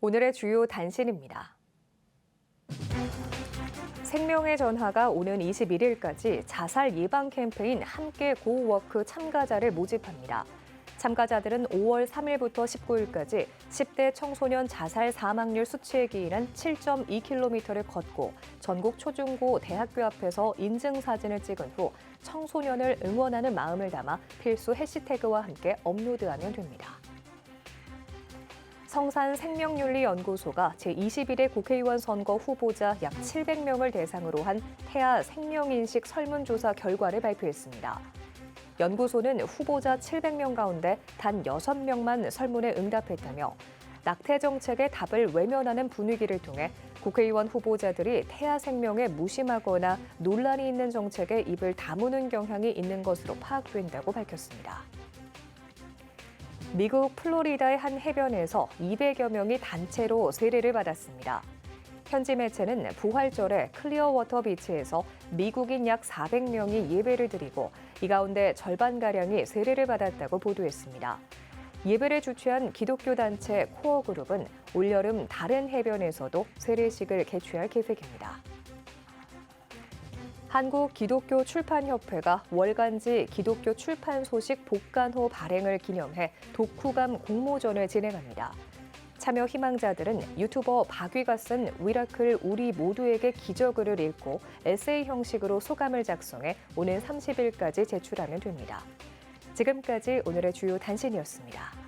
오늘의 주요 단신입니다. 생명의 전화가 오는 21일까지 자살 예방 캠페인 함께 고워크 참가자를 모집합니다. 참가자들은 5월 3일부터 19일까지 10대 청소년 자살 사망률 수치에 기인한 7.2km를 걷고 전국 초중고 대학교 앞에서 인증 사진을 찍은 후 청소년을 응원하는 마음을 담아 필수 해시태그와 함께 업로드하면 됩니다. 성산 생명윤리연구소가 제21회 국회의원 선거 후보자 약 700명을 대상으로 한 태아 생명인식 설문조사 결과를 발표했습니다. 연구소는 후보자 700명 가운데 단 6명만 설문에 응답했다며 낙태 정책의 답을 외면하는 분위기를 통해 국회의원 후보자들이 태아 생명에 무심하거나 논란이 있는 정책에 입을 다무는 경향이 있는 것으로 파악된다고 밝혔습니다. 미국 플로리다의 한 해변에서 200여 명이 단체로 세례를 받았습니다. 현지 매체는 부활절에 클리어워터 비치에서 미국인 약 400명이 예배를 드리고 이 가운데 절반가량이 세례를 받았다고 보도했습니다. 예배를 주최한 기독교 단체 코어 그룹은 올여름 다른 해변에서도 세례식을 개최할 계획입니다. 한국 기독교 출판협회가 월간지 기독교 출판 소식 복간호 발행을 기념해 독후감 공모전을 진행합니다. 참여 희망자들은 유튜버 박위가 쓴 위라클 우리 모두에게 기적을을 읽고 에세이 형식으로 소감을 작성해 오는 30일까지 제출하면 됩니다. 지금까지 오늘의 주요 단신이었습니다.